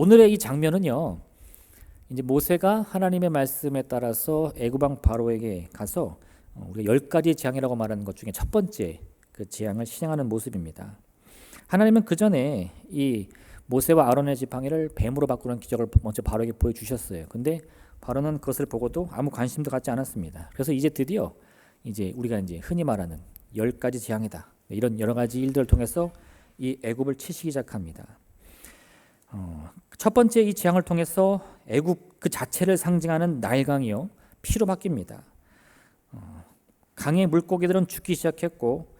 오늘의 이 장면은요. 이제 모세가 하나님의 말씀에 따라서 애굽왕 바로에게 가서 어, 우리가 열 가지 재앙이라고 말하는 것 중에 첫 번째 그 재앙을 실행하는 모습입니다. 하나님은 그 전에 이 모세와 아론의 지팡이를 뱀으로 바꾸는 기적을 먼저 바로에게 보여주셨어요. 근데 바로는 그것을 보고도 아무 관심도 갖지 않았습니다. 그래서 이제 드디어 이제 우리가 이제 흔히 말하는 열 가지 재앙이다 이런 여러 가지 일들을 통해서 이 애굽을 치시기 시작합니다. 어, 첫 번째 이 재앙을 통해서 애굽 그 자체를 상징하는 나일강이요 피로 바뀝니다. 어, 강의 물고기들은 죽기 시작했고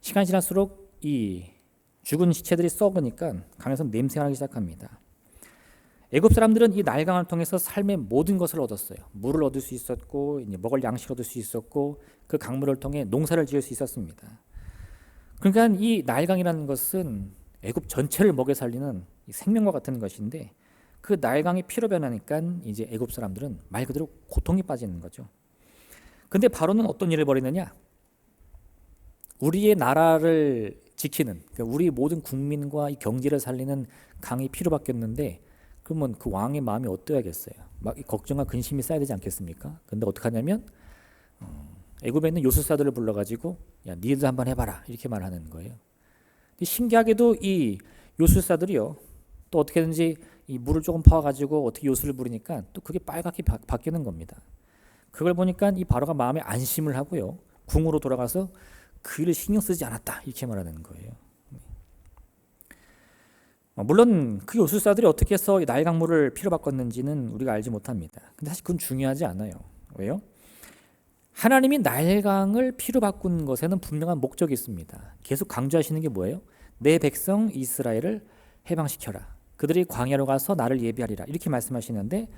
시간 이 지날수록 이 죽은 시체들이 썩으니까 강에서 냄새가 나기 시작합니다. 애굽 사람들은 이 나일강을 통해서 삶의 모든 것을 얻었어요. 물을 얻을 수 있었고 먹을 양식을 얻을 수 있었고 그 강물을 통해 농사를 지을 수 있었습니다. 그러니까 이 나일강이라는 것은 애굽 전체를 먹여 살리는 생명과 같은 것인데 그 나일강이 피로 변하니까 이제 애굽 사람들은 말 그대로 고통에 빠지는 거죠. 근데 바로는 어떤 일을 벌이느냐? 우리의 나라를 지키는 그러니까 우리 모든 국민과 이 경제를 살리는 강이 피로 바뀌었는데 그러면 그 왕의 마음이 어떠야겠어요? 막 걱정과 근심이 쌓여야 되지 않겠습니까? 근데 어떻게 하냐면 어, 애굽에 있는 요술사들을 불러가지고 야 니들 한번 해봐라 이렇게 말하는 거예요. 신기하게도 이 요술사들이요 또 어떻게든지 이 물을 조금 퍼가지고 어떻게 요술을 부리니까 또 그게 빨갛게 바, 바뀌는 겁니다. 그걸 보니까 이 바로가 마음에 안심을 하고요 궁으로 돌아가서 그 일을 신경 쓰지 않았다 이렇게 말하는 거예요. 어, 물론 그 요술사들이 어떻게 해서 나일 강물을 피로 바꿨는지는 우리가 알지 못합니다. 근데 사실 그건 중요하지 않아요. 왜요? 하나님이 나일강을 피로 바꾼 것에는 분명한 목적이 있습니다. 계속 강조하시는 게 뭐예요? 내 백성 이스라엘을 해방시켜라. 그들이 광야로 가서 나를 예비하리라. 이렇게 말씀하시는데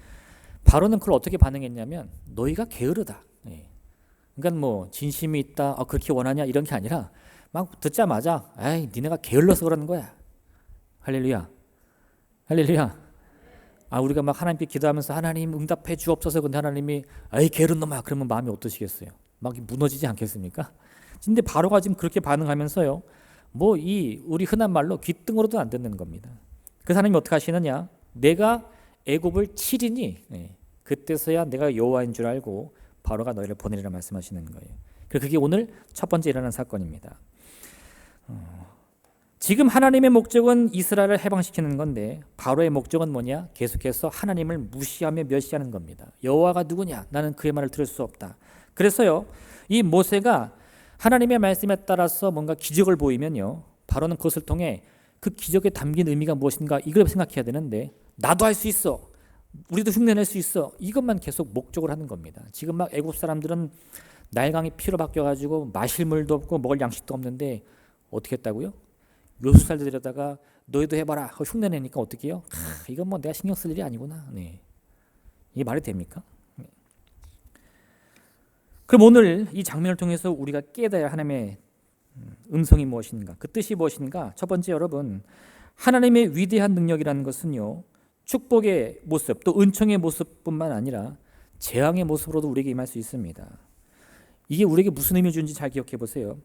바로는 그걸 어떻게 반응했냐면 너희가 게으르다. 예. 그러니까 뭐 진심이 있다. 어, 그렇게 원하냐 이런 게 아니라 막 듣자마자 에이 니네가 게을러서 그러는 거야. 할렐루야. 할렐루야. 아 우리가 막 하나님께 기도하면서 하나님 응답해 주옵소서 근데 하나님이 아이 게으른 놈아 그러면 마음이 어떠시겠어요? 막 무너지지 않겠습니까? 근데 바로가 지금 그렇게 반응하면서요. 뭐 이 우리 흔한 말로 귀등으로도 안 듣는 겁니다. 그 하나님이 어떻게 하시느냐? 내가 애굽을 치리니 네. 그때서야 내가 여호와인 줄 알고 바로가 너희를 보내리라 말씀하시는 거예요. 그게 오늘 첫 번째 일어난 사건입니다. 어, 지금 하나님의 목적은 이스라엘을 해방시키는 건데 바로의 목적은 뭐냐? 계속해서 하나님을 무시하며 멸시하는 겁니다. 여호와가 누구냐? 나는 그의 말을 들을 수 없다. 그래서요. 이 모세가 하나님의 말씀에 따라서 뭔가 기적을 보이면요. 바로는 그것을 통해 그 기적에 담긴 의미가 무엇인가 이걸 생각해야 되는데 나도 할 수 있어. 우리도 흉내낼 수 있어. 이것만 계속 목적을 하는 겁니다. 지금 막 애굽 사람들은 날강이 피로 바뀌어 가지고 마실 물도 없고 먹을 양식도 없는데 어떻게 했다고요? 요술살들 데려다가 너희도 해봐라. 흉내내니까 어떻게 해요? 아, 이건 뭐 내가 신경 쓸 일이 아니구나. 네. 이게 말이 됩니까? 네. 그럼 오늘 이 장면을 통해서 우리가 깨달아야 할 하나님의 음성이 무엇인가? 그 뜻이 무엇인가? 첫 번째 여러분, 하나님의 위대한 능력이라는 것은요. 축복의 모습, 또 은총의 모습뿐만 아니라 재앙의 모습으로도 우리에게 임할 수 있습니다. 이게 우리에게 무슨 의미 주는지 잘 기억해 보세요.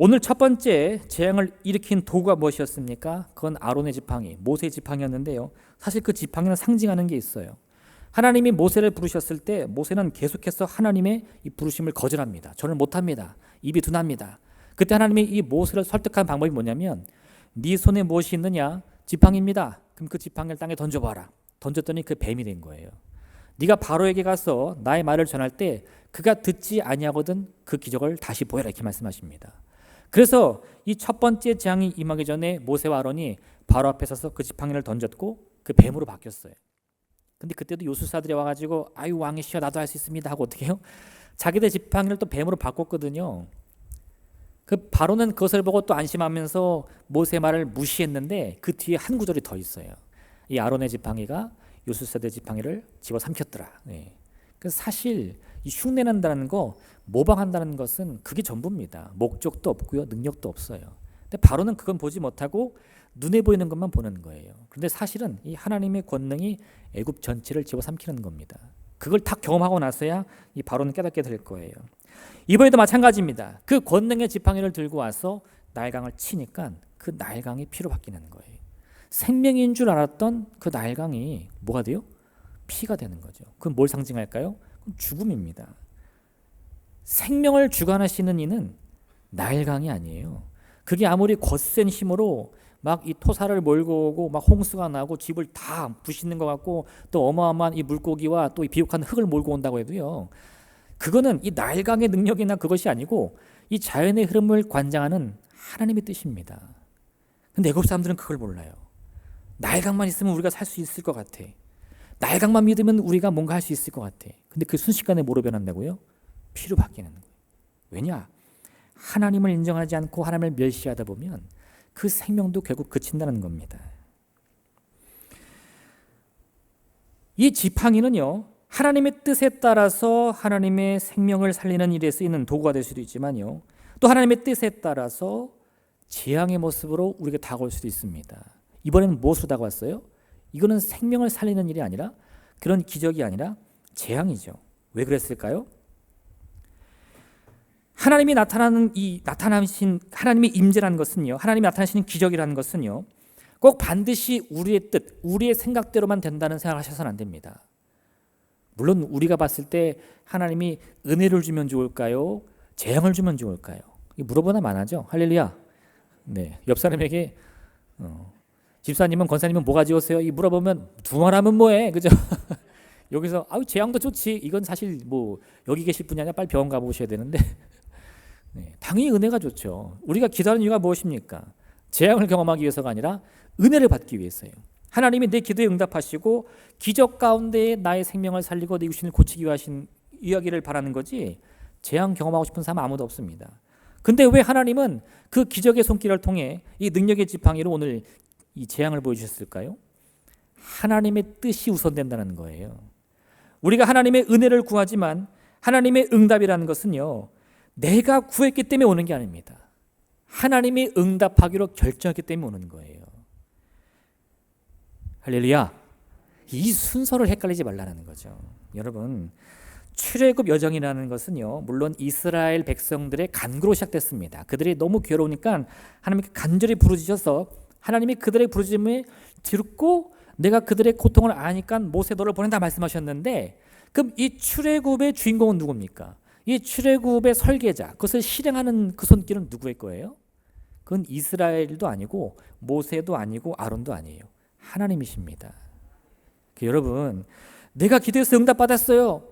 오늘 첫 번째 재앙을 일으킨 도구가 무엇이었습니까? 그건 아론의 지팡이, 모세의 지팡이였는데요. 사실 그 지팡이는 상징하는 게 있어요. 하나님이 모세를 부르셨을 때 모세는 계속해서 하나님의 이 부르심을 거절합니다. 저는 못합니다. 입이 둔합니다. 그때 하나님이 이 모세를 설득한 방법이 뭐냐면 네 손에 무엇이 있느냐? 지팡이입니다. 그럼 그 지팡이를 땅에 던져봐라. 던졌더니 그 뱀이 된 거예요. 네가 바로에게 가서 나의 말을 전할 때 그가 듣지 아니하거든 그 기적을 다시 보여라 이렇게 말씀하십니다. 그래서 이 첫 번째 재앙이 임하기 전에 모세와 아론이 바로 앞에 서서 그 지팡이를 던졌고 그 뱀으로 바뀌었어요. 근데 그때도 요술사들이 와가지고 아유 왕이시여 나도 할 수 있습니다 하고 어떻게 해요? 자기들 지팡이를 또 뱀으로 바꿨거든요. 그 바로는 그것을 보고 또 안심하면서 모세 말을 무시했는데 그 뒤에 한 구절이 더 있어요. 이 아론의 지팡이가 요술사대 지팡이를 집어 삼켰더라. 네. 그 사실 이 흉내낸다는 거 모방한다는 것은 그게 전부입니다. 목적도 없고요, 능력도 없어요. 근데 바로는 그건 보지 못하고 눈에 보이는 것만 보는 거예요. 그런데 사실은 이 하나님의 권능이 애굽 전체를 집어삼키는 겁니다. 그걸 다 경험하고 나서야 이 바로는 깨닫게 될 거예요. 이번에도 마찬가지입니다. 그 권능의 지팡이를 들고 와서 날강을 치니까 그 날강이 피로 바뀌는 거예요. 생명인 줄 알았던 그 날강이 뭐가 돼요? 피가 되는 거죠. 그건 뭘 상징할까요? 죽음입니다. 생명을 주관하시는 이는 날강이 아니에요. 그게 아무리 거센 힘으로 막 이 토사를 몰고 오고 막 홍수가 나고 집을 다 부시는 것 같고 또 어마어마한 이 물고기와 또 이 비옥한 흙을 몰고 온다고 해도요. 그거는 이 날강의 능력이나 그것이 아니고 이 자연의 흐름을 관장하는 하나님의 뜻입니다. 근데 애굽 사람들은 그걸 몰라요. 날강만 있으면 우리가 살 수 있을 것 같아. 날강만 믿으면 우리가 뭔가 할 수 있을 것 같아. 근데 그 순식간에 뭐로 변한다고요? 피로 바뀌는 거예요. 왜냐? 하나님을 인정하지 않고 하나님을 멸시하다 보면 그 생명도 결국 그친다는 겁니다. 이 지팡이는요, 하나님의 뜻에 따라서 하나님의 생명을 살리는 일에 쓰이는 도구가 될 수도 있지만요, 또 하나님의 뜻에 따라서 재앙의 모습으로 우리에게 다가올 수도 있습니다. 이번에는 무엇으로 다가왔어요? 이거는 생명을 살리는 일이 아니라 그런 기적이 아니라 재앙이죠. 왜 그랬을까요? 하나님이 나타나는 이 나타나신 하나님의 임재라는 것은요. 하나님이 나타나시는 기적이라는 것은요. 꼭 반드시 우리의 뜻, 우리의 생각대로만 된다는 생각을 하셔서는 안 됩니다. 물론 우리가 봤을 때 하나님이 은혜를 주면 좋을까요? 재앙을 주면 좋을까요? 물어보나 많아죠. 할렐루야. 네, 옆 사람에게 어, 집사님은 권사님은 뭐가 지었어요? 이 물어보면 두 말하면 뭐해, 그죠? 여기서 아유 재앙도 좋지. 이건 사실 뭐 여기 계실 분이 아니라 빨리 병원 가보셔야 되는데 네, 당연히 은혜가 좋죠. 우리가 기도하는 이유가 무엇입니까? 재앙을 경험하기 위해서가 아니라 은혜를 받기 위해서요. 하나님이 내 기도에 응답하시고 기적 가운데 나의 생명을 살리고 내 육신을 고치기 위하신 이야기를 바라는 거지 재앙 경험하고 싶은 사람 아무도 없습니다. 근데 왜 하나님은 그 기적의 손길을 통해 이 능력의 지팡이로 오늘 이 재앙을 보여주셨을까요? 하나님의 뜻이 우선된다는 거예요. 우리가 하나님의 은혜를 구하지만 하나님의 응답이라는 것은요, 내가 구했기 때문에 오는 게 아닙니다. 하나님이 응답하기로 결정했기 때문에 오는 거예요. 할렐루야. 이 순서를 헷갈리지 말라는 거죠. 여러분, 출애굽 여정이라는 것은요, 물론 이스라엘 백성들의 간구로 시작됐습니다. 그들이 너무 괴로우니까 하나님께 간절히 부르짖어서 하나님이 그들의 부르짖음을 듣고 내가 그들의 고통을 아니까 모세 너를 보낸다 말씀하셨는데 그럼 이 출애굽의 주인공은 누굽니까? 이 출애굽의 설계자, 그것을 실행하는 그 손길은 누구의 거예요? 그건 이스라엘도 아니고 모세도 아니고 아론도 아니에요. 하나님이십니다. 그 여러분, 내가 기도해서 응답받았어요.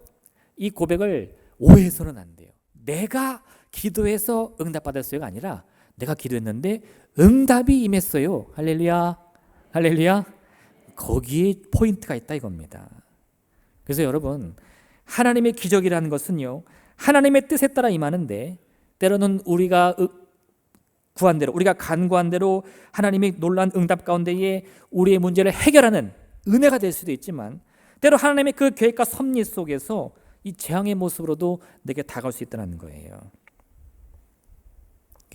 이 고백을 오해해서는 안 돼요. 내가 기도해서 응답받았어요가 아니라 내가 기도했는데 응답이 임했어요. 할렐루야. 할렐루야. 거기에 포인트가 있다 이겁니다. 그래서 여러분, 하나님의 기적이라는 것은요. 하나님의 뜻에 따라 임하는데 때로는 우리가 구한 대로 우리가 간구한 대로 하나님이 놀란 응답 가운데에 우리의 문제를 해결하는 은혜가 될 수도 있지만 때로 하나님의 그 계획과 섭리 속에서 이 재앙의 모습으로도 내게 다가올 수 있다는 거예요.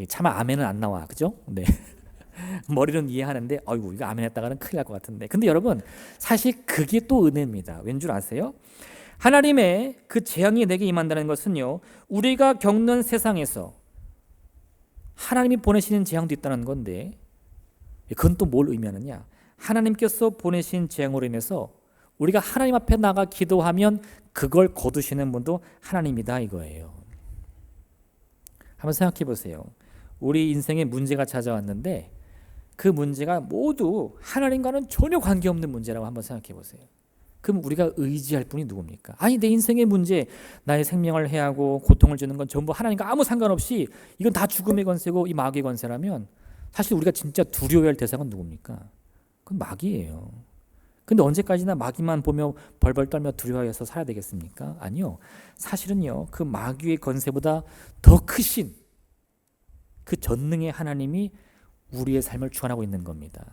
차마 아멘은 안 나와, 그죠? 네. 머리는 이해하는데, 어이구 이거 아멘 했다가는 큰일 날 것 같은데. 근데 여러분 사실 그게 또 은혜입니다. 왠 줄 아세요? 하나님의 그 재앙이 내게 임한다는 것은요, 우리가 겪는 세상에서 하나님이 보내시는 재앙도 있다는 건데, 그건 또 뭘 의미하느냐? 하나님께서 보내신 재앙으로 인해서 우리가 하나님 앞에 나가 기도하면 그걸 거두시는 분도 하나님이다 이거예요. 한번 생각해 보세요. 우리 인생에 문제가 찾아왔는데 그 문제가 모두 하나님과는 전혀 관계없는 문제라고 한번 생각해 보세요. 그럼 우리가 의지할 분이 누굽니까? 아니 내 인생의 문제, 나의 생명을 해하고 고통을 주는 건 전부 하나님과 아무 상관없이 이건 다 죽음의 권세고 이 마귀의 권세라면 사실 우리가 진짜 두려워할 대상은 누굽니까? 그건 마귀예요. 근데 언제까지나 마귀만 보며 벌벌 떨며 두려워해서 살아야 되겠습니까? 아니요. 사실은요. 그 마귀의 권세보다 더 크신 그 전능의 하나님이 우리의 삶을 주관하고 있는 겁니다.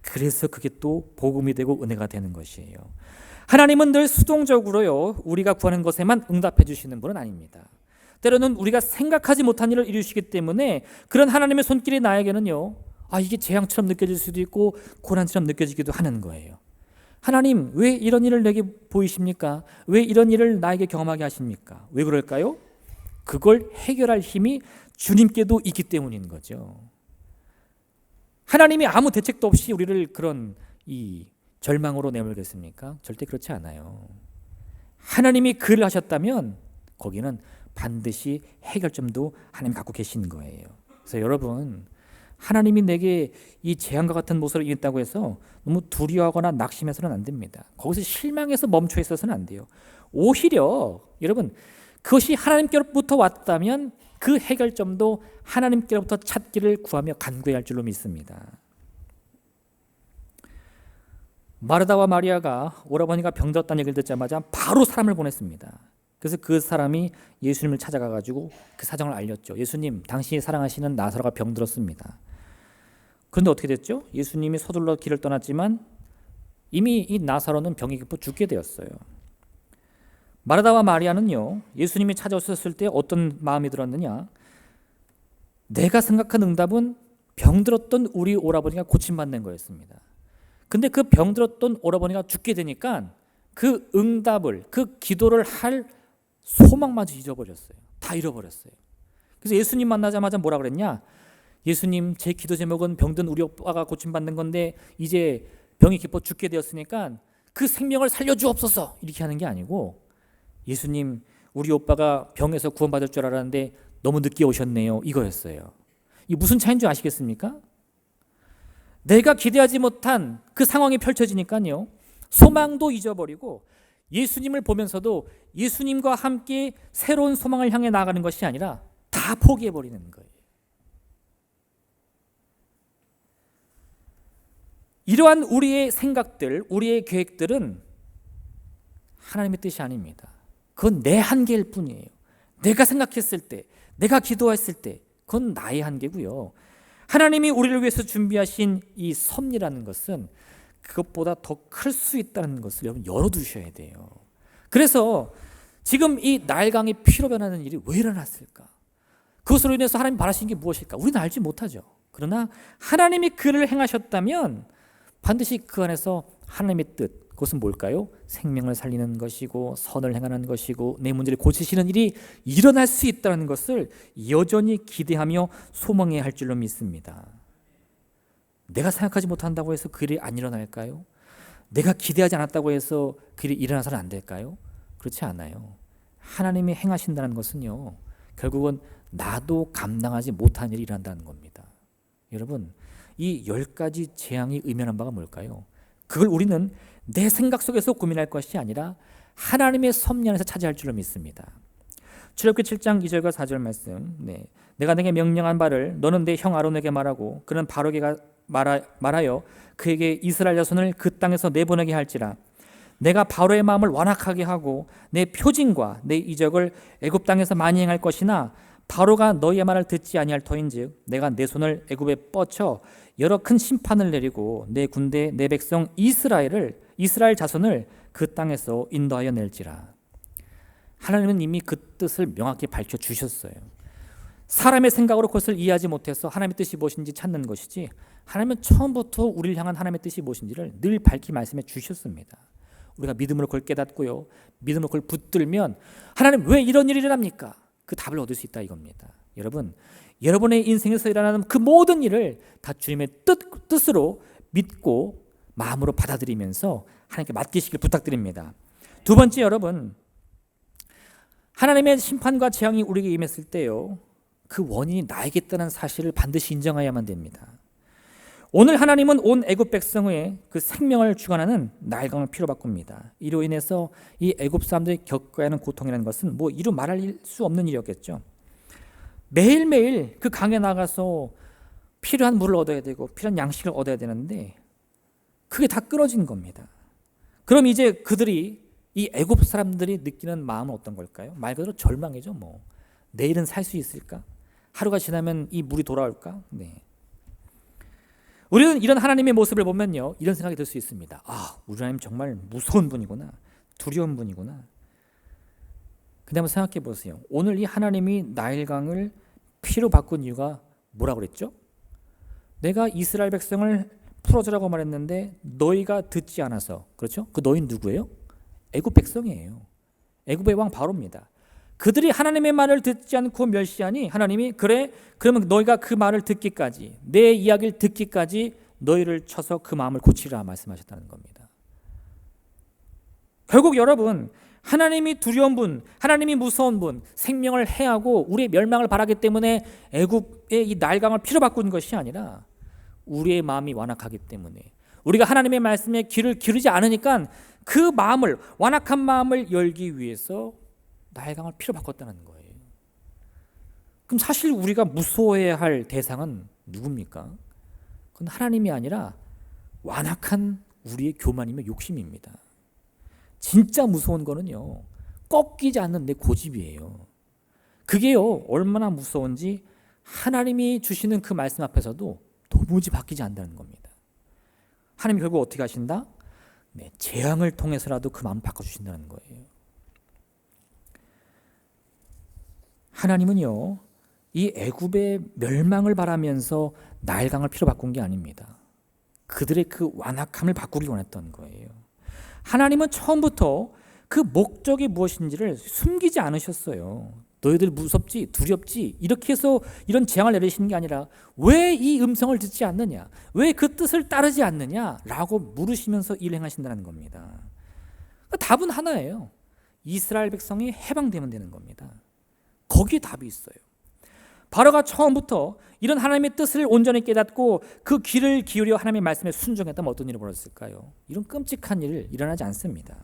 그래서 그게 또 복음이 되고 은혜가 되는 것이에요. 하나님은 늘 수동적으로요, 우리가 구하는 것에만 응답해 주시는 분은 아닙니다. 때로는 우리가 생각하지 못한 일을 이루시기 때문에 그런 하나님의 손길이 나에게는요, 아, 이게 재앙처럼 느껴질 수도 있고 고난처럼 느껴지기도 하는 거예요. 하나님, 왜 이런 일을 내게 보이십니까? 왜 이런 일을 나에게 경험하게 하십니까? 왜 그럴까요? 그걸 해결할 힘이 주님께도 있기 때문인 거죠. 하나님이 아무 대책도 없이 우리를 그런 이 절망으로 내몰겠습니까? 절대 그렇지 않아요. 하나님이 그를 하셨다면 거기는 반드시 해결점도 하나님 갖고 계신 거예요. 그래서 여러분 하나님이 내게 이 재앙과 같은 모습을 임했다고 해서 너무 두려워하거나 낙심해서는 안 됩니다. 거기서 실망해서 멈춰 있어서는 안 돼요. 오히려 여러분 그것이 하나님께로부터 왔다면 그 해결점도 하나님께로부터 찾기를 구하며 간구해야 할 줄로 믿습니다. 마르다와 마리아가 오라버니가 병들었다는 얘기를 듣자마자 바로 사람을 보냈습니다. 그래서 그 사람이 예수님을 찾아가 가지고 그 사정을 알렸죠. 예수님, 당신이 사랑하시는 나사로가 병들었습니다. 그런데 어떻게 됐죠? 예수님이 서둘러 길을 떠났지만 이미 이 나사로는 병이 깊어 죽게 되었어요. 마르다와 마리아는요, 예수님이 찾아오셨을 때 어떤 마음이 들었느냐? 내가 생각한 응답은 병들었던 우리 오라버니가 고침받는 거였습니다. 근데 그 병들었던 오라버니가 죽게 되니까 그 응답을, 그 기도를 할 소망마저 잊어버렸어요. 다 잃어버렸어요. 그래서 예수님 만나자마자 뭐라 그랬냐? 예수님, 제 기도 제목은 병든 우리 오빠가 고침받는 건데 이제 병이 깊어 죽게 되었으니까 그 생명을 살려주옵소서 이렇게 하는 게 아니고 예수님, 우리 오빠가 병에서 구원받을 줄 알았는데 너무 늦게 오셨네요. 이거였어요. 이 무슨 차이인 줄 아시겠습니까? 내가 기대하지 못한 그 상황이 펼쳐지니까요. 소망도 잊어버리고 예수님을 보면서도 예수님과 함께 새로운 소망을 향해 나가는 것이 아니라 다 포기해버리는 거예요. 이러한 우리의 생각들, 우리의 계획들은 하나님의 뜻이 아닙니다. 그건 내 한계일 뿐이에요. 내가 생각했을 때, 내가 기도했을 때, 그건 나의 한계고요. 하나님이 우리를 위해서 준비하신 이 섭리라는 것은 그것보다 더 클 수 있다는 것을 여러분 열어두셔야 돼요. 그래서 지금 이 날강이 피로 변하는 일이 왜 일어났을까? 그것으로 인해서 하나님 바라신 게 무엇일까? 우리는 알지 못하죠. 그러나 하나님이 그를 행하셨다면 반드시 그 안에서 하나님의 뜻, 그것은 뭘까요? 생명을 살리는 것이고 선을 행하는 것이고 내 문제를 고치시는 일이 일어날 수 있다는 것을 여전히 기대하며 소망해야 할 줄로 믿습니다. 내가 생각하지 못한다고 해서 그 일이 안 일어날까요? 내가 기대하지 않았다고 해서 그 일이 일어나서는 안 될까요? 그렇지 않아요. 하나님이 행하신다는 것은요, 결국은 나도 감당하지 못한 일이 일어난다는 겁니다. 여러분, 이 열 가지 재앙이 의미하는 바가 뭘까요? 그걸 우리는 내 생각 속에서 고민할 것이 아니라 하나님의 섭리 안에서 차지할 줄로 믿습니다. 출애굽기 7장 2절과 4절 말씀. 네. 내가 내게 명령한 바를 너는 내 형 아론에게 말하고 그는 바로에게 말하, 말하 여 그에게 이스라엘 자손을 그 땅에서 내보내게 할지라 내가 바로의 마음을 완악하게 하고 내 표징과 내 이적을 애굽 땅에서 많이 행할 것이나 바로가 너희의 말을 듣지 아니할 터인즉 내가 내 손을 애굽에 뻗쳐 여러 큰 심판을 내리고 내 군대 내 백성 이스라엘을 이스라엘 자손을 그 땅에서 인도하여 낼지라 하나님은 이미 그 뜻을 명확히 밝혀 주셨어요. 사람의 생각으로 그것을 이해하지 못해서 하나님의 뜻이 무엇인지 찾는 것이지 하나님은 처음부터 우리를 향한 하나님의 뜻이 무엇인지를 늘 밝히 말씀해 주셨습니다. 우리가 믿음으로 그걸 깨닫고요. 믿음으로 그걸 붙들면 하나님 왜 이런 일이 일어납니까? 그 답을 얻을 수 있다 이겁니다. 여러분, 여러분의 인생에서 일어나는 그 모든 일을 다 주님의 뜻, 뜻으로 믿고 마음으로 받아들이면서 하나님께 맡기시길 부탁드립니다. 두 번째 여러분, 하나님의 심판과 재앙이 우리에게 임했을 때요. 그 원인이 나에게 있다는 사실을 반드시 인정해야만 됩니다. 오늘 하나님은 온 애굽 백성의 그 생명을 주관하는 날강을 피로 바꿉니다. 이로 인해서 이 애굽 사람들이 겪어야 하는 고통이라는 것은 뭐 이루 말할 수 없는 일이었겠죠. 매일매일 그 강에 나가서 필요한 물을 얻어야 되고 필요한 양식을 얻어야 되는데 그게 다 끊어진 겁니다. 그럼 이제 그들이 이 애굽 사람들이 느끼는 마음은 어떤 걸까요? 말 그대로 절망이죠. 뭐 내일은 살 수 있을까? 하루가 지나면 이 물이 돌아올까? 네. 우리는 이런 하나님의 모습을 보면요 이런 생각이 들 수 있습니다. 아, 우리 하나님 정말 무서운 분이구나, 두려운 분이구나. 근데 한번 생각해 보세요. 오늘 이 하나님이 나일강을 피로 바꾼 이유가 뭐라 그랬죠? 내가 이스라엘 백성을 풀어주라고 말했는데 너희가 듣지 않아서 그렇죠? 그 너희 누구예요? 애굽 백성이에요. 애굽의 왕 바로입니다. 그들이 하나님의 말을 듣지 않고 멸시하니 하나님이 그래 그러면 너희가 그 말을 듣기까지 내 이야기를 듣기까지 너희를 쳐서 그 마음을 고치라 말씀하셨다는 겁니다. 결국 여러분 하나님이 두려운 분, 하나님이 무서운 분, 생명을 해하고 우리의 멸망을 바라기 때문에 애굽의 이 날강을 피로 바꾼 것이 아니라 우리의 마음이 완악하기 때문에 우리가 하나님의 말씀에 귀를 기르지 않으니까 그 마음을 완악한 마음을 열기 위해서 날강을 피로 바꿨다는 거예요. 그럼 사실 우리가 무서워해야 할 대상은 누굽니까? 그건 하나님이 아니라 완악한 우리의 교만이며 욕심입니다. 진짜 무서운 거는요. 꺾이지 않는 내 고집이에요. 그게요. 얼마나 무서운지 하나님이 주시는 그 말씀 앞에서도 도무지 바뀌지 않는다는 겁니다. 하나님 결국 어떻게 하신다? 네, 재앙을 통해서라도 그 마음 바꿔 주신다는 거예요. 하나님은요. 이 애굽의 멸망을 바라면서 나일강을 피로 바꾼 게 아닙니다. 그들의 그 완악함을 바꾸기 원했던 거예요. 하나님은 처음부터 그 목적이 무엇인지를 숨기지 않으셨어요. 너희들 무섭지, 두렵지, 이렇게 해서 이런 재앙을 내리시는 게 아니라 왜 이 음성을 듣지 않느냐? 왜 그 뜻을 따르지 않느냐? 라고 물으시면서 일 행하신다는 겁니다. 답은 하나예요. 이스라엘 백성이 해방되면 되는 겁니다. 거기에 답이 있어요. 바로가 처음부터 이런 하나님의 뜻을 온전히 깨닫고 그 귀를 기울여 하나님의 말씀에 순종했다면 어떤 일이 벌어졌을까요? 이런 끔찍한 일 일어나지 않습니다.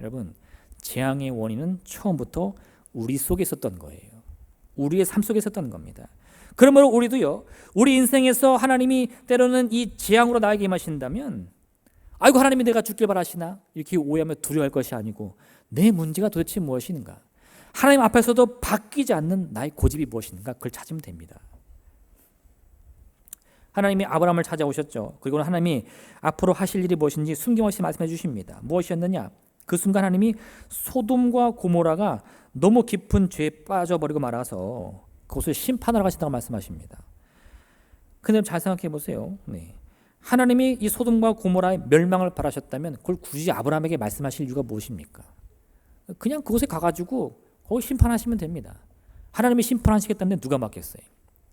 여러분, 재앙의 원인은 처음부터 우리 속에 있었던 거예요. 우리의 삶 속에 있었던 겁니다. 그러므로 우리도요, 우리 인생에서 하나님이 때로는 이 재앙으로 나에게 임하신다면, 아이고, 하나님이 내가 죽길 바라시나? 이렇게 오해하며 두려워할 것이 아니고, 내 문제가 도대체 무엇인가? 하나님 앞에서도 바뀌지 않는 나의 고집이 무엇인가 그걸 찾으면 됩니다. 하나님이 아브라함을 찾아오셨죠. 그리고 하나님이 앞으로 하실 일이 무엇인지 숨김없이 말씀해 주십니다. 무엇이었느냐? 그 순간 하나님이 소돔과 고모라가 너무 깊은 죄에 빠져버리고 말아서 그것을 심판하러 가신다고 말씀하십니다. 근데 잘 생각해 보세요. 네. 하나님이 이 소돔과 고모라의 멸망을 바라셨다면 그걸 굳이 아브라함에게 말씀하실 이유가 무엇입니까? 그냥 그곳에 가가지고 거기 심판하시면 됩니다. 하나님이 심판하시겠다는데 누가 맡겠어요?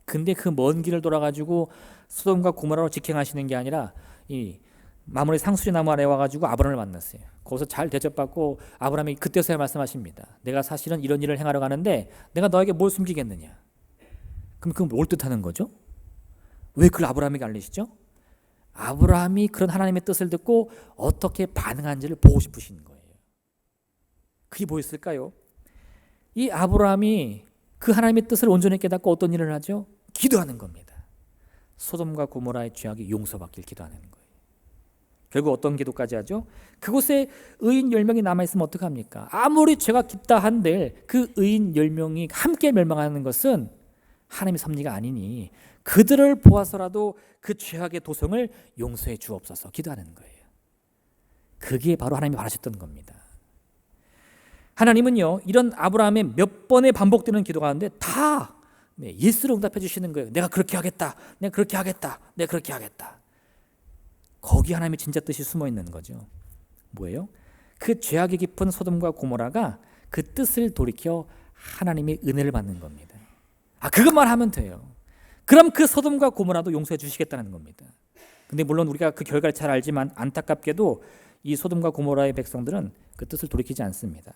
근데 그 먼 길을 돌아가지고 소돔과 고모라로 직행하시는 게 아니라 이 마무리 상수리 나무 아래 와가지고 아브라함을 만났어요. 거기서 잘 대접받고 아브라함이 그때서야 말씀하십니다. 내가 사실은 이런 일을 행하러 가는데 내가 너에게 뭘 숨기겠느냐? 그럼 그건 뭘 뜻하는 거죠? 왜 그걸 아브라함에게 알리시죠? 아브라함이 그런 하나님의 뜻을 듣고 어떻게 반응한지를 보고 싶으신 거예요. 그게 뭐였을까요? 이 아브라함이 그 하나님의 뜻을 온전히 깨닫고 어떤 일을 하죠? 기도하는 겁니다. 소돔과 고모라의 죄악이 용서받길 기도하는 거예요. 결국 어떤 기도까지 하죠? 그곳에 의인 10명이 남아있으면 어떡합니까? 아무리 죄가 깊다 한들 그 의인 10명이 함께 멸망하는 것은 하나님의 섭리가 아니니 그들을 보아서라도 그 죄악의 도성을 용서해 주옵소서 기도하는 거예요. 그게 바로 하나님이 바라셨던 겁니다. 하나님은요 이런 아브라함의 몇 번의 반복되는 기도 가운데 다 네, 예스로 응답해 주시는 거예요. 내가 그렇게 하겠다. 내가 그렇게 하겠다. 내가 그렇게 하겠다. 거기 하나님의 진짜 뜻이 숨어 있는 거죠. 뭐예요? 그 죄악이 깊은 소돔과 고모라가 그 뜻을 돌이켜 하나님의 은혜를 받는 겁니다. 아 그것만 하면 돼요. 그럼 그 소돔과 고모라도 용서해 주시겠다는 겁니다. 근데 물론 우리가 그 결과를 잘 알지만 안타깝게도 이 소돔과 고모라의 백성들은 그 뜻을 돌이키지 않습니다.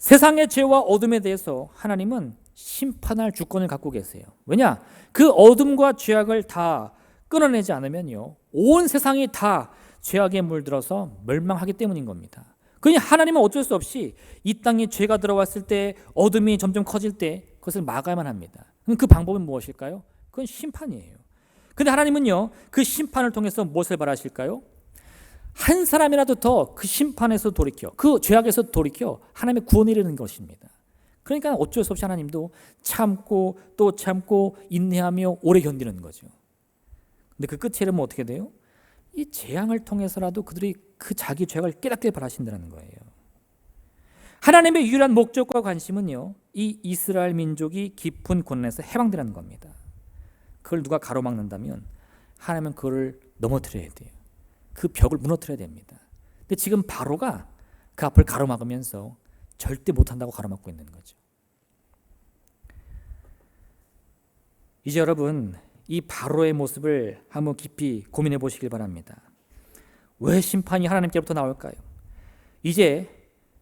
세상의 죄와 어둠에 대해서 하나님은 심판할 주권을 갖고 계세요. 왜냐? 그 어둠과 죄악을 다 끊어내지 않으면요. 온 세상이 다 죄악에 물들어서 멸망하기 때문인 겁니다. 그니 하나님은 어쩔 수 없이 이 땅에 죄가 들어왔을 때 어둠이 점점 커질 때 그것을 막아야만 합니다. 그럼 그 방법은 무엇일까요? 그건 심판이에요. 근데 하나님은요. 그 심판을 통해서 무엇을 바라실까요? 한 사람이라도 더 그 심판에서 돌이켜 그 죄악에서 돌이켜 하나님의 구원을 이루는 것입니다. 그러니까 어쩔 수 없이 하나님도 참고 또 참고 인내하며 오래 견디는 거죠. 근데 그 끝에 이르면 어떻게 돼요? 이 재앙을 통해서라도 그들이 그 자기 죄악을 깨닫게 바라신다는 거예요. 하나님의 유일한 목적과 관심은요. 이 이스라엘 민족이 깊은 고난에서 해방되라는 겁니다. 그걸 누가 가로막는다면 하나님은 그걸 넘어뜨려야 돼요. 그 벽을 무너뜨려야 됩니다. 근데 지금 바로가 그 앞을 가로막으면서 절대 못한다고 가로막고 있는 거죠. 이제 여러분 이 바로의 모습을 한번 깊이 고민해 보시길 바랍니다. 왜 심판이 하나님께로부터 나올까요? 이제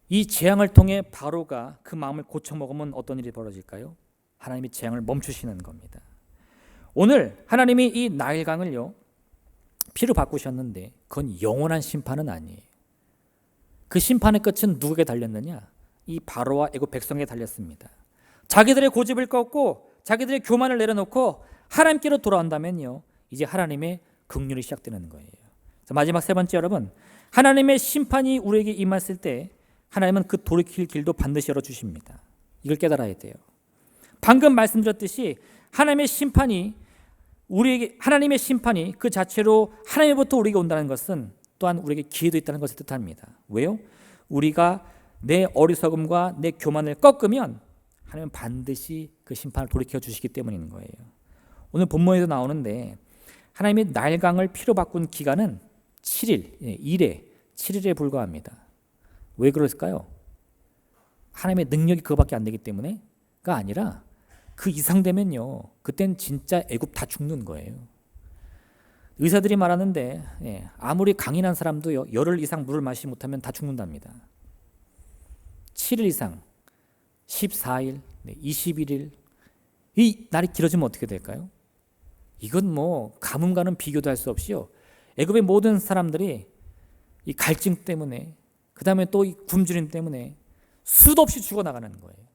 이 재앙을 통해 바로가 그 마음을 고쳐 먹으면 어떤 일이 벌어질까요? 하나님이 재앙을 멈추시는 겁니다. 오늘 하나님이 이 나일강을요 피로 바꾸셨는데 그건 영원한 심판은 아니에요. 그 심판의 끝은 누구에게 달렸느냐? 이 바로와 애굽 백성에게 달렸습니다. 자기들의 고집을 꺾고 자기들의 교만을 내려놓고 하나님께로 돌아온다면요. 이제 하나님의 긍휼이 시작되는 거예요. 마지막 세 번째 여러분, 하나님의 심판이 우리에게 임했을 때 하나님은 그 돌이킬 길도 반드시 열어 주십니다. 이걸 깨달아야 돼요. 방금 말씀드렸듯이 하나님의 심판이 우리에게 하나님의 심판이 그 자체로 하나님부터 우리에게 온다는 것은 또한 우리에게 기회도 있다는 것을 뜻합니다. 왜요? 우리가 내 어리석음과 내 교만을 꺾으면 하나님은 반드시 그 심판을 돌이켜 주시기 때문인 거예요. 오늘 본문에도 나오는데 하나님이 날강을 피로 바꾼 기간은 7일, 1회, 7일에 불과합니다. 왜 그럴까요? 하나님의 능력이 그거밖에 안 되기 때문에가 아니라 그 이상 되면요. 그땐 진짜 애굽 다 죽는 거예요. 의사들이 말하는데 예, 아무리 강인한 사람도요 열흘 이상 물을 마시지 못하면 다 죽는답니다. 7일 이상, 14일, 21일 이 날이 길어지면 어떻게 될까요? 이건 뭐 가뭄과는 비교도 할 수 없이요. 애굽의 모든 사람들이 이 갈증 때문에 그 다음에 또 이 굶주림 때문에 수도 없이 죽어나가는 거예요.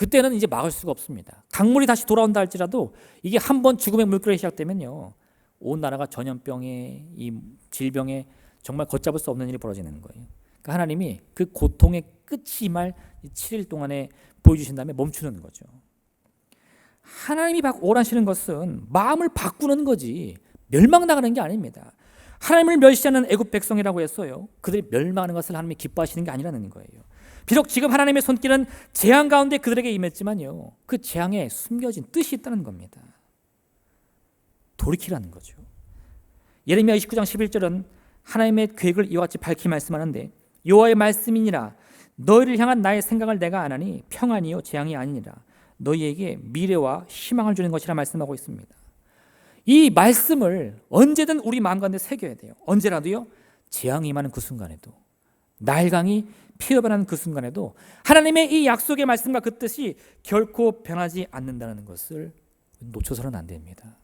그때는 이제 막을 수가 없습니다. 강물이 다시 돌아온다 할지라도 이게 한 번 죽음의 물결이 시작되면요. 온 나라가 전염병에 이 질병에 정말 걷잡을 수 없는 일이 벌어지는 거예요. 그러니까 하나님이 그 고통의 끝이 말 7일 동안에 보여주신 다음에 멈추는 거죠. 하나님이 오라시는 것은 마음을 바꾸는 거지 멸망당하는 게 아닙니다. 하나님을 멸시하는 애굽 백성이라고 했어요. 그들이 멸망하는 것을 하나님이 기뻐하시는 게 아니라는 거예요. 비록 지금 하나님의 손길은 재앙 가운데 그들에게 임했지만요. 그 재앙에 숨겨진 뜻이 있다는 겁니다. 돌이키라는 거죠. 예레미야 29장 11절은 하나님의 계획을 이와 같이 밝히 말씀하는데 여호와의 말씀이니라 너희를 향한 나의 생각을 내가 아나니 평안이요 재앙이 아니니라 너희에게 미래와 희망을 주는 것이라 말씀하고 있습니다. 이 말씀을 언제든 우리 마음 가운데 새겨야 돼요. 언제라도요. 재앙이 임하는 그 순간에도 날강이 피어변하는 그 순간에도 하나님의 이 약속의 말씀과 그 뜻이 결코 변하지 않는다는 것을 놓쳐서는 안 됩니다.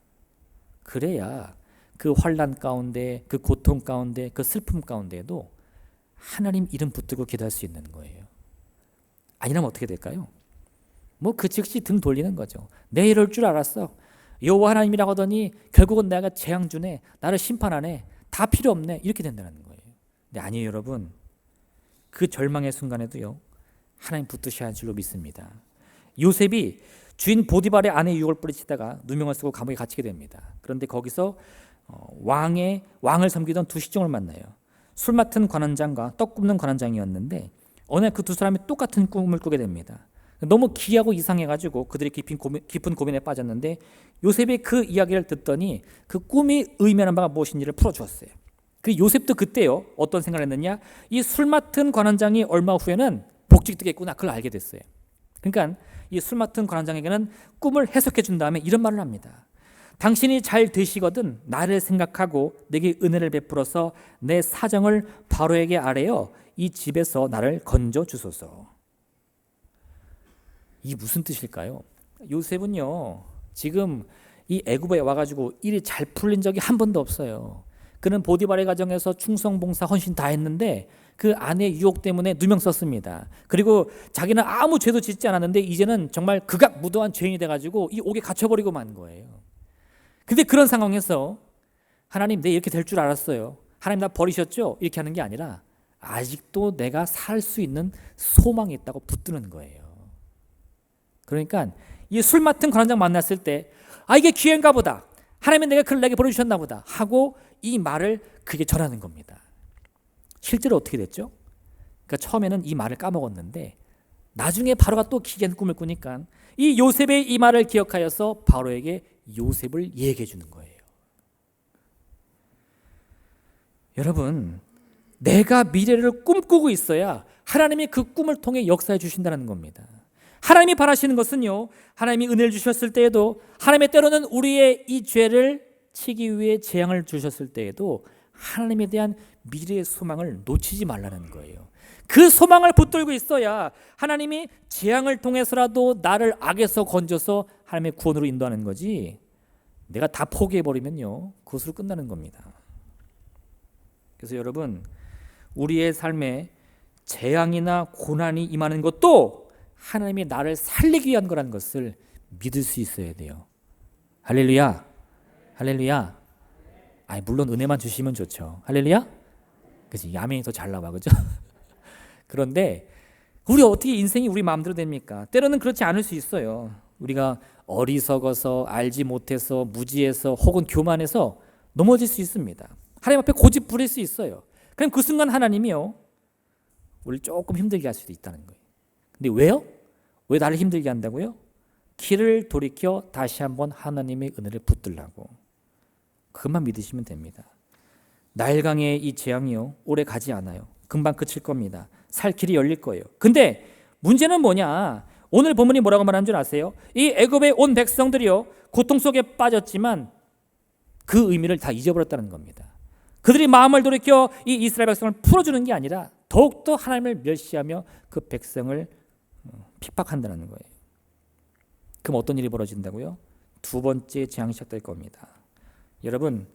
그래야 그 환란 가운데 그 고통 가운데 그 슬픔 가운데에도 하나님 이름 붙들고 기도할 수 있는 거예요. 아니라면 어떻게 될까요? 뭐 그 즉시 등 돌리는 거죠. 내 이럴 줄 알았어. 여호와 하나님이라고 하더니 결국은 내가 재앙 주네. 나를 심판하네. 다 필요 없네. 이렇게 된다는 거예요. 근데 아니에요, 여러분. 그 절망의 순간에도요. 하나님 붙드셔야 할 줄로 믿습니다. 요셉이 주인 보디발의 아내 유혹을 뿌리치다가 누명을 쓰고 감옥에 갇히게 됩니다. 그런데 거기서 어, 왕의 왕을 섬기던 두 시종을 만나요. 술 맡은 관원장과 떡 굽는 관원장이었는데 어느 날 그 두 사람이 똑같은 꿈을 꾸게 됩니다. 너무 기하고 이상해가지고 그들이 깊은, 고민, 깊은 고민에 빠졌는데 요셉이 그 이야기를 듣더니 그 꿈이 의미하는 바가 무엇인지를 풀어주었어요. 그 요셉도 그때요 어떤 생각을 했느냐 이 술 맡은 관원장이 얼마 후에는 복직되겠구나 그걸 알게 됐어요. 그러니까 이 술 맡은 관원장에게는 꿈을 해석해 준 다음에 이런 말을 합니다. 당신이 잘 되시거든 나를 생각하고 내게 은혜를 베풀어서 내 사정을 바로에게 아뢰어 이 집에서 나를 건져 주소서. 이 무슨 뜻일까요? 요셉은요 지금 이 애굽에 와가지고 일이 잘 풀린 적이 한 번도 없어요. 그는 보디발의 가정에서 충성 봉사 헌신 다 했는데 그 아내 유혹 때문에 누명 썼습니다. 그리고 자기는 아무 죄도 짓지 않았는데 이제는 정말 극악 무도한 죄인이 돼 가지고 이 옥에 갇혀 버리고 만 거예요. 근데 그런 상황에서 하나님 내 이렇게 될 줄 알았어요. 하나님 나 버리셨죠? 이렇게 하는 게 아니라 아직도 내가 살 수 있는 소망이 있다고 붙드는 거예요. 그러니까 이 술 맡은 관원장 만났을 때 아 이게 기회인가 보다. 하나님은 내가 그를 내게 보내주셨나 보다 하고 이 말을 그게 전하는 겁니다. 실제로 어떻게 됐죠? 그러니까 처음에는 이 말을 까먹었는데 나중에 바로가 또 기괴한 꿈을 꾸니까 이 요셉의 이 말을 기억하여서 바로에게 요셉을 얘기해 주는 거예요. 여러분, 내가 미래를 꿈꾸고 있어야 하나님이 그 꿈을 통해 역사해 주신다는 겁니다. 하나님이 바라시는 것은요. 하나님이 은혜를 주셨을 때에도 하나님의 때로는 우리의 이 죄를 치기 위해 재앙을 주셨을 때에도 하나님에 대한 미래의 소망을 놓치지 말라는 거예요. 그 소망을 붙들고 있어야 하나님이 재앙을 통해서라도 나를 악에서 건져서 하나님의 구원으로 인도하는 거지. 내가 다 포기해 버리면요. 그것으로 끝나는 겁니다. 그래서 여러분 우리의 삶에 재앙이나 고난이 임하는 것도 하나님이 나를 살리기 위한 거라는 것을 믿을 수 있어야 돼요. 할렐루야. 할렐루야. 아니 물론 은혜만 주시면 좋죠. 할렐루야. 그지 야맹이 더 잘 나와 그죠? 그런데 우리 어떻게 인생이 우리 마음대로 됩니까? 때로는 그렇지 않을 수 있어요. 우리가 어리석어서 알지 못해서 무지해서 혹은 교만해서 넘어질 수 있습니다. 하나님 앞에 고집 부릴 수 있어요. 그럼 그 순간 하나님이요. 우리를 조금 힘들게 할 수도 있다는 거예요. 근데 왜요? 왜 나를 힘들게 한다고요? 길을 돌이켜 다시 한번 하나님의 은혜를 붙들라고. 그것만 믿으시면 됩니다. 나일강의 이 재앙이요. 오래 가지 않아요. 금방 그칠 겁니다. 살 길이 열릴 거예요. 근데 문제는 뭐냐? 오늘 본문이 뭐라고 말하는 줄 아세요? 이 애굽에 온 백성들이요. 고통 속에 빠졌지만 그 의미를 다 잊어버렸다는 겁니다. 그들이 마음을 돌이켜 이 이스라엘 백성을 풀어주는 게 아니라 더욱더 하나님을 멸시하며 그 백성을 어, 핍박한다는 거예요. 그럼 어떤 일이 벌어진다고요? 두 번째 재앙이 시작될 겁니다. 여러분,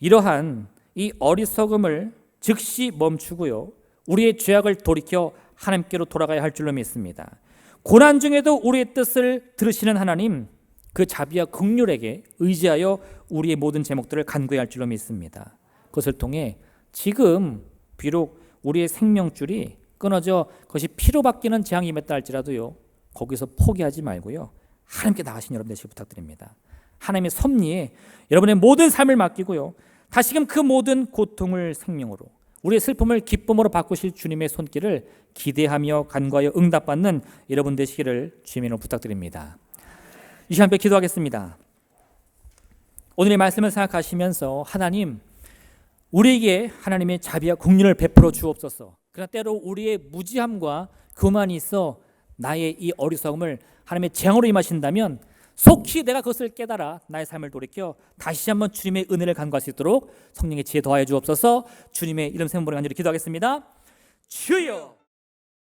이러한 이 어리석음을 즉시 멈추고요. 우리의 죄악을 돌이켜 하나님께로 돌아가야 할 줄로 믿습니다. 고난 중에도 우리의 뜻을 들으시는 하나님, 그 자비와 극률에게 의지하여 우리의 모든 제목들을 간구해야 할 줄로 믿습니다. 그것을 통해 지금 비록 우리의 생명줄이 끊어져 그것이 피로 바뀌는 재앙이 임했다 할지라도요. 거기서 포기하지 말고요. 하나님께 나가신 여러분 되시길 부탁드립니다. 하나님의 섭리에 여러분의 모든 삶을 맡기고요. 다시금 그 모든 고통을 생명으로 우리의 슬픔을 기쁨으로 바꾸실 주님의 손길을 기대하며 간과하여 응답받는 여러분 되시기를 주님으로 부탁드립니다. 이 시간 때 기도하겠습니다. 오늘의 말씀을 생각하시면서 하나님 우리에게 하나님의 자비와 국륜을 베풀어 주옵소서. 그러나 때로 우리의 무지함과 교만이 있어 나의 이 어리석음을 하나님의 재앙으로 임하신다면 속히 내가 그것을 깨달아 나의 삶을 돌이켜 다시 한번 주님의 은혜를 간구할 수 있도록 성령의 지혜 더하여 주옵소서. 주님의 이름 생물을 간절히 기도하겠습니다. 주여